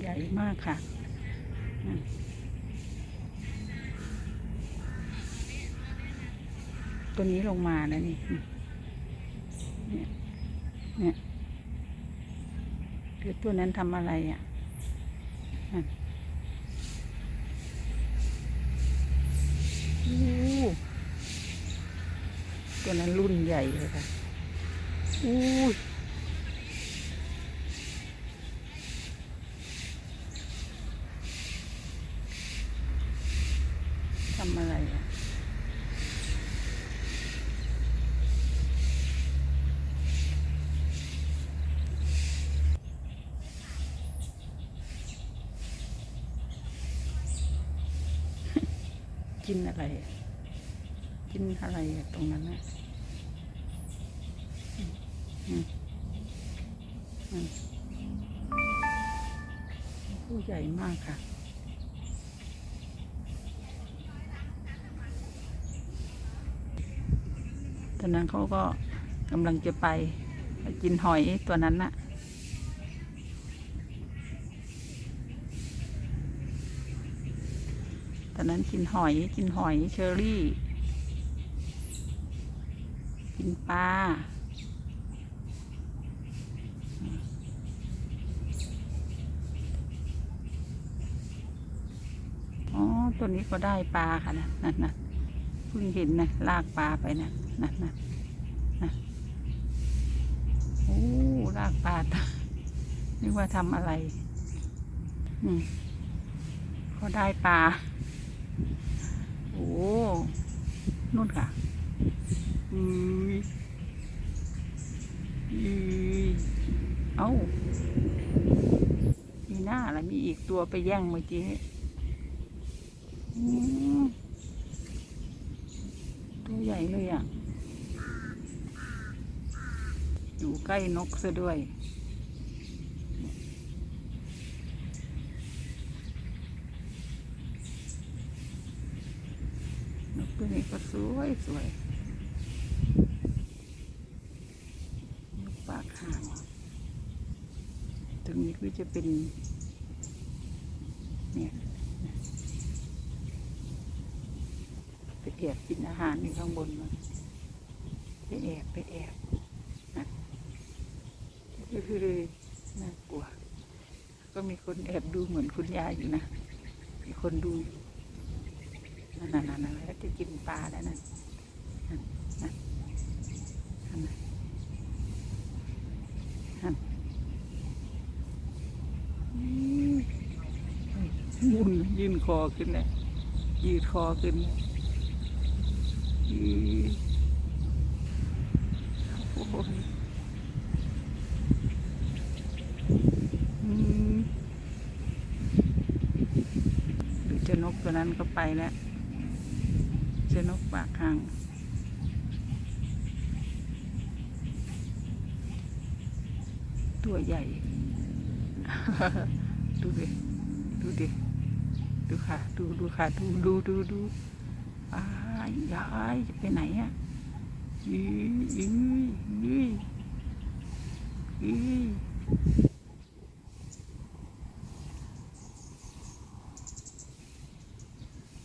ใหญ่มากค่ะตัวนี้ลงมาแล้วนี่ เนี่ย เนี่ยคือตัวนั้นทำอะไรอะอู้ตัวนั้นรุ่นใหญ่เลยค่ะอู้ย ทำอะไรอะ กินอะไร กินอะไรตรงนั้นอะผู้ใหญ่มากค่ะ ตอนนั้นเขาก็กำลังจะไปไปกินหอยตัวนั้นน่ะ ตอนนั้นกินหอยกินหอยเชอรี่ กินปลาอ๋อตัวนี้ก็ได้ปลาค่ะนะนั่นนะเพิ่งเห็นนะลากปลาไปนะนั่นนะนะโอ้ลากปลาตนึกว่าทำอะไร อืมเขาได้ปลา อ้นู่นค่ะอืมอืมเอ้ามีหน้าอะไรมีอีกตัวไปแย่งเมื่อกี้ตัวใหญ่เลยอะ อยู่ใกล้นกซะด้วย นกตัวนี้ก็สวยสวยนกปากหางตรงนี้ก็จะเป็นเนี่ยไปแอบกินอาหารอยู่ข้างบนมันไปแอบไปแอบนะคือน่ากลัว ก็มีคนแอบดูเหมือนคุณยายอยู่นะมีคนดูอยู่ นั่นนั่นนั่นแล้วจะกินปลาแล้วนั่นมเฮ้ยยื่นยืนคอขึ้นเลยยืดคอขึ้นโอ้โหอืมดูจ้านกตัวนั้นก็ไปแล้ว เจนกปากหางตัวใหญ่ ดูดิ ดูดิ ดูค่ะ ดูดูค่ะ ดูดูดูดูอ้ายยายจะไปไหนอะยืยยืยยืยยืย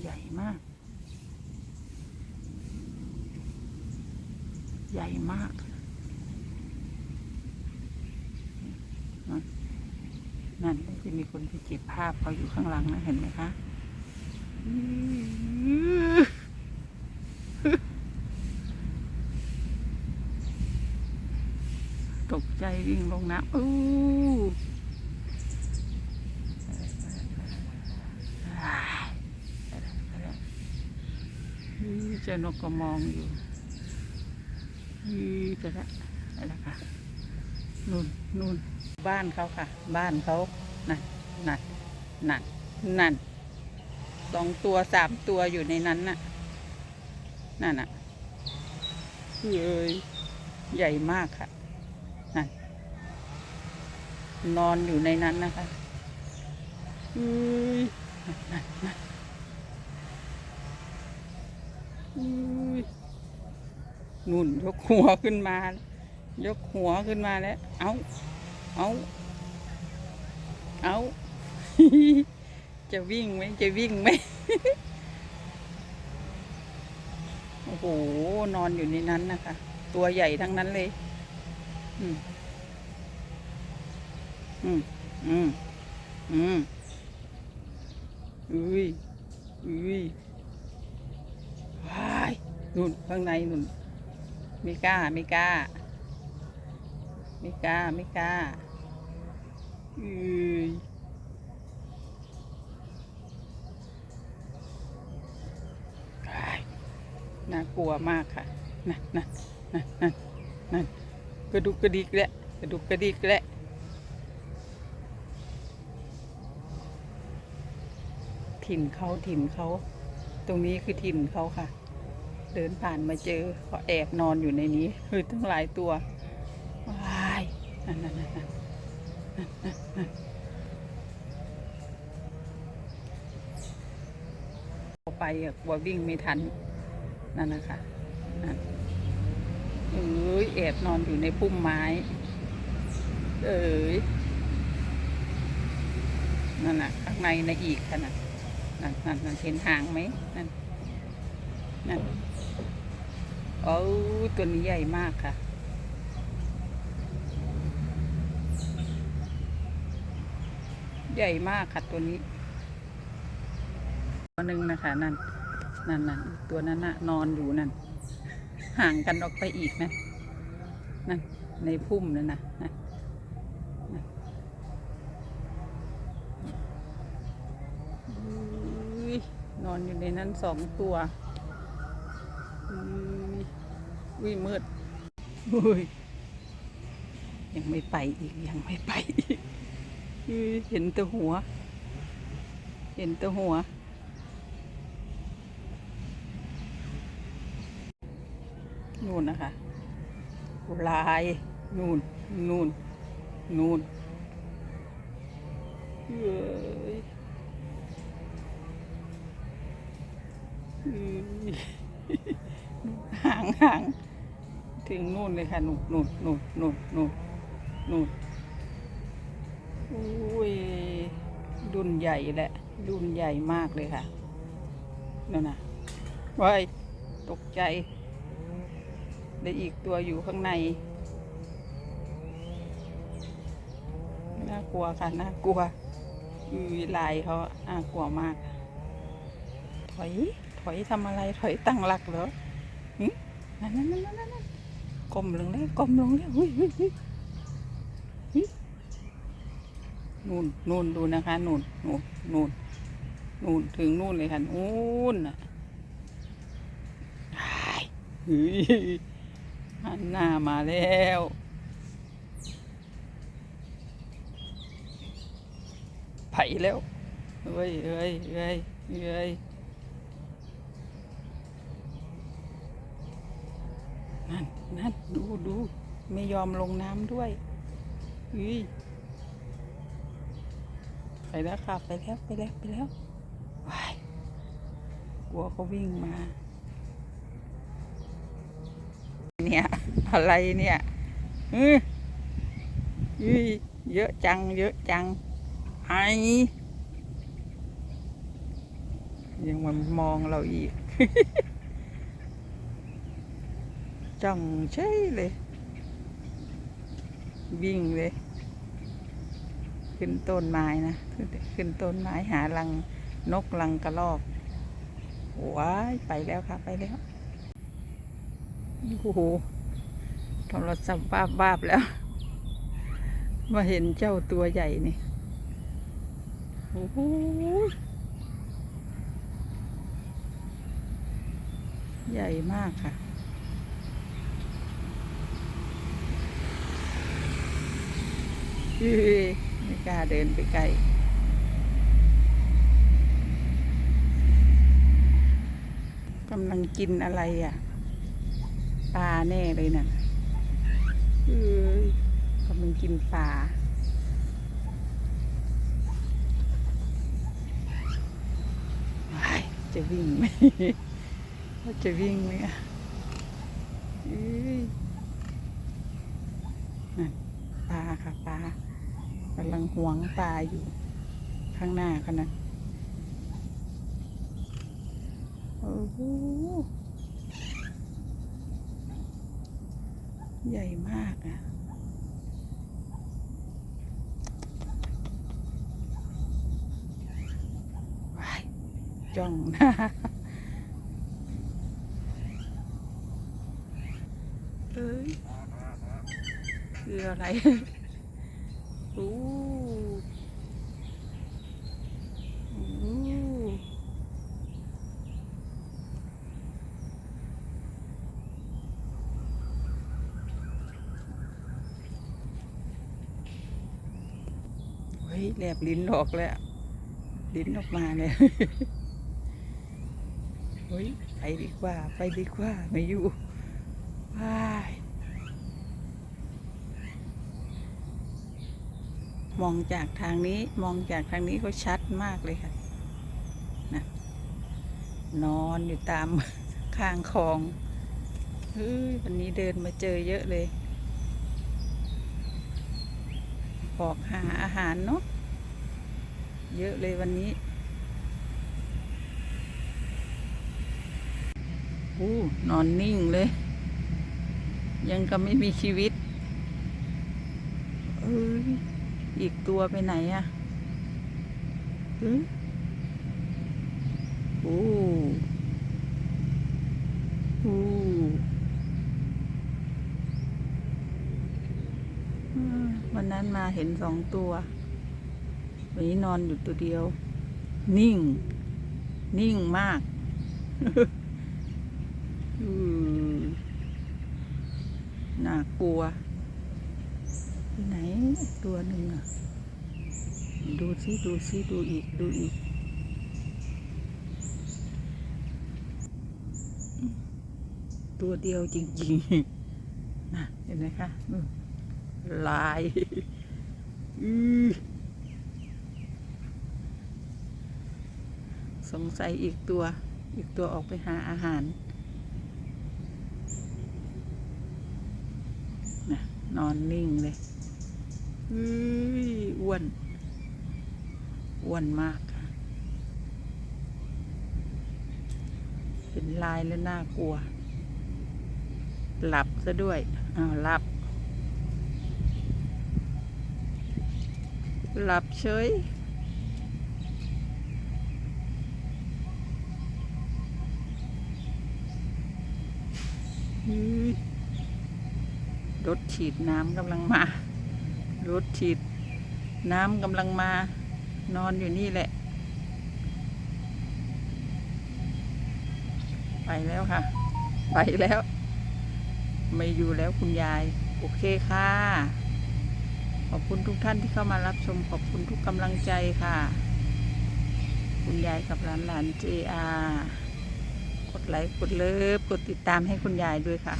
ใหญ่มาก ใหญ่มากนั่นจะมีคนไปเก็บภาพเขาอยู่ข้างหลังนะเห็นไหมคะตกใจวิ่งลงน้ำอู้อื้อเจ้านกก็มองอยู่ อื้อจะละอะค่ะนู่นนู่นบ้านเขาค่ะ บ้านเขานั่นนั่นนั่นนั่นสองตัวสามตัวอยู่ในนั้นน่ะนั่นน่ะเฮ้ยใหญ่มากค่ะนั่นนอนอยู่ในนั้นนะคะเฮ้ยนั่นนั่นนั่นเฮ้ย นุ่นยกหัวขึ้นมา ยกหัวขึ้นมาแล้ว เอาเอาเอาจะวิ่งไหมจะวิ่งไหมโอ้โห นอนอยู่ในนั้นนะคะ ตัวใหญ่ทั้งนั้นเลย อืม อืม อืม อืมอุ้ยอุ้ยว้ายนุ่นข้างในนุ่น ม่กล้าไม่กล้าไม่กล้าไม่กล้าอุ้ยน่ากลัวมากค่ะ นั่นนั่นนั่นนั่นนั่นกระดุกกระดิกแหละกระดุกกระดิกแหละถิ่นเขาถิ่นเขา ตรงนี้คือถิ่นเขาค่ะ เดินผ่านมาเจอเขาแอบนอนอยู่ในนี้คือทั้งหลายตัวว้ายนั่นนั่นนั่นนั่นไปกลัววิ่งไม่ทันนั่นนะคะนั่นเอ้ยแอบนอนอยู่ในพุ่มไม้ เอ้ยนั่นน่ะข้างในในอีกขนาดนั่นนั่นนั่นเห็นหางไหมนั่นนั่น โอ้ตัวนี้ใหญ่มากค่ะ ใหญ่มากค่ะตัวนี้ ตัวหนึ่งนะคะนั่นนั่นนั่นตัวนั้นน่ะนอนอยู่นั่น ห่างกันออกไปอีกนะนั่นในพุ่มนั่นนะนั่นนอนอยู่ในนั้นสองตัว อุ้ยมืดอุ้ยยังไม่ไปอีกยังไม่ไปอีกอุ้ยเห็นแตัวหัว เห็นแตัวหัว นู่นนะคะลายนู่นนู่นนู่นเอ้ยเอ้ยห่างห่าง ถึงนู่นเลยค่ะนู่นนู่นนู่นนู่นนู่นนู่นอุ้ยรุ่นใหญ่แหละรุ่นใหญ่มากเลยค่ะนั่นนะว้ายตกใจได้อีกตัวอยู่ข้างใน น่ากลัวค่ะ น่ากลัวอือลายเขาน่ากลัวมาก ถอย ถอยทำอะไร ถอยตั้งหลักเหรอนั่นนั่นนั่นนั่น ก้มลงแล้วก้มลงแล้วเฮ้ยเฮ้ยเฮ้ยนู่นนู่นดูนะคะนู่นนู่นนู่นนู่นถึงนู่นเลยค่ะนู่นน่ะอ้ายเฮ้ยหันหน้ามาแล้วไผ่แล้วเอ้ยเอ้ยเอ้ยเอ้ยนั่นนั่นดูดู ไม่ยอมลงน้ำด้วยอุ้ยไปแล้วค่ะไปแล้วไปแล้วไปแล้วว้ายกลัวเขาวิ่งมา เนี่ย อะไรเนี่ยอืออุ้ยเยอะจัง เยอะจัง ไอยังมันมองเราอีกจ้องเฉยเลย วิ่งเลย ขึ้นต้นไม้นะ ขึ้นต้นไม้หารังนกรังกระรอกว้ายไปแล้วค่ะไปแล้วโอ้โหโทรศัพท์บ้าบ้าบแล้ว มาเห็นเจ้าตัวใหญ่นี่โอ้โหใหญ่มากค่ะ เฮ้ย ไม่กล้าเดินไปไกลกำลังกินอะไรอะ ปลาแน่เลยน่ะกำลังกินปลาจะวิ่งไหมว่าจะวิ่งไหมอะนั่นปลาค่ะปลา กำลังหวงปลาอยู่ข้างหน้าเขานะโอ้โหใหญ่มากอะว้ายจ้องหน้าเอ้ยคืออะไร อู้อู้เฮ้ยแลบลิ้นออกแล้ว ลิ้นออกมาเลยเฮ้ยไปดีกว่า ไปดีกว่าไม่อยู่ว้าย มองจากทางนี้มองจากทางนี้ก็ชัดมากเลยค่ะนะนอนอยู่ตามข้างคลองเฮ้ยวันนี้เดินมาเจอเยอะเลยออกหาอาหารเนาะเยอะเลยวันนี้อู้นอนนิ่งเลย ยังก็ไม่มีชีวิตเอ้ย อีกตัวไปไหนอะอือโอ้โอ้อืมวันนั้นมาเห็นสองตัว วันนี้นอนอยู่ตัวเดียว นิ่ง นิ่งมากอืมน่ากลัว ไปไหนตัวหนึ่งอะ ดูซิดูซิดูอีกดูอีก ตัวเดียวจริงๆนะเห็นไหมคะลายอือสงสัยอีกตัว อีกตัวออกไปหาอาหารนะนอนนิ่งเลย อุ้ยอ้วนอ้วนมากค่ะเป็นลายแล้วน่ากลัว หลับซะด้วยอ้าวหลับ หลับเฉยอุ้ยรถฉีดน้ำกำลังมา รถฉีด น้ำกำลังมานอนอยู่นี่แหละ ไปแล้วค่ะ ไปแล้ว ไม่อยู่แล้วคุณยาย โอเคค่ะ ขอบคุณทุกท่านที่เข้ามารับชม ขอบคุณทุกกำลังใจค่ะ คุณยายกับหลานหลานเจอากดไลค์กดเลิฟกดติดตามให้คุณยายด้วยค่ะ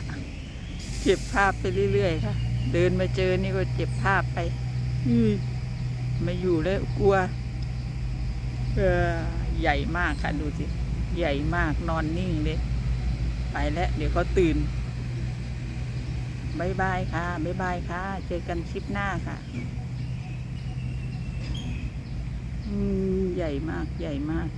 เก็บภาพไปเรื่อยๆค่ะ เดินมาเจอนี่ก็เก็บภาพไปอืมไม่อยู่แล้วกลัวเออใหญ่มากค่ะดูสิ ใหญ่มากนอนนิ่งเลย ไปแล้วเดี๋ยวเขาตื่นบายบายค่ะบายบายค่ะ เจอกันคลิปหน้าค่ะอืมใหญ่มากใหญ่มาก